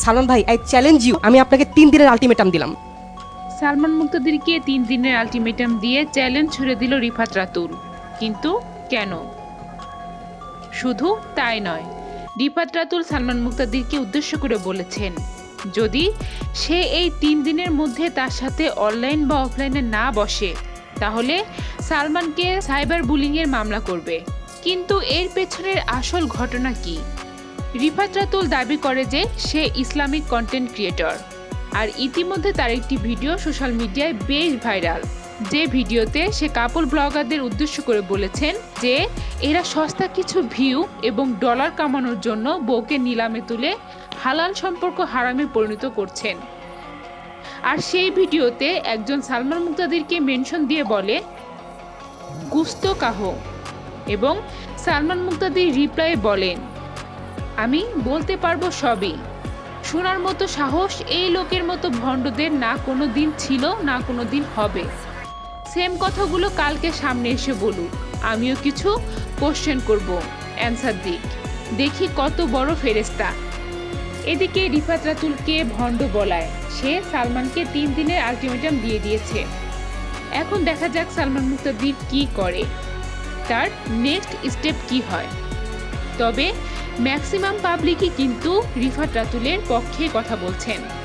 সালমান ভাই I challenge you আমি আপনাকে তিন দিনের আলটিমেটাম দিলাম। সালমান মুক্তাদিরকে তিন দিনের আলটিমেটাম দিয়ে চ্যালেঞ্জ ছুড়ে দিল রিফাত রাতুল। কিন্তু কেন? শুধু তাই নয়, রিফাত রাতুল সালমান মুক্তাদিরকে উদ্দেশ্য করে বলেছেন, যদি সে এই তিন দিনের মধ্যে তার সাথে অনলাইন বা অফলাইনে না বসে, তাহলে সালমানকে সাইবার বুলিংয়ের মামলা করবে। কিন্তু এর পেছনের আসল ঘটনা কি? রিফাত রাতুল দাবি করে যে সে ইসলামিক কন্টেন্ট ক্রিয়েটর আর ইতিমধ্যে তার একটি ভিডিও সোশ্যাল মিডিয়ায় বেশ ভাইরাল। যে ভিডিওতে সে কাপড় ব্লগারদের উদ্দেশ্য করে বলেছেন যে, এরা সস্তা কিছু ভিউ এবং ডলার কামানোর জন্য বউকে নিলামে তুলে হালাল সম্পর্ক হারামে পরিণত করছেন। আর সেই ভিডিওতে একজন সালমান মুক্তাদিরকে মেনশন দিয়ে বলে, গুস্ত কাহো। এবং সালমান মুক্তাদির রিপ্লাই বলেন আমি বলতে পারব সবই। শোনার মতো সাহস এই লোকের মতো ভণ্ডদের না কোনো দিন ছিল, না কোনো দিন হবে। সেম কথাগুলো কালকে সামনে এসে বলুক। আমিও কিছু কোশ্চেন করব। অ্যান্সার দিক। দেখি কত বড় ফেরেস্তা এদিকে রিফাত রাতুলকে ভণ্ড বলায়। সে সালমানকে তিন দিনের আলটিমেটাম দিয়ে দিয়েছে। এখন দেখা যাক সালমান মুক্তাদির কি করে। তার নেক্সট স্টেপ কি হয়? তবে ম্যাক্সিমাম পাবলিকই কিন্তু রিফাত রাতুলের পক্ষে কথা বলছেন।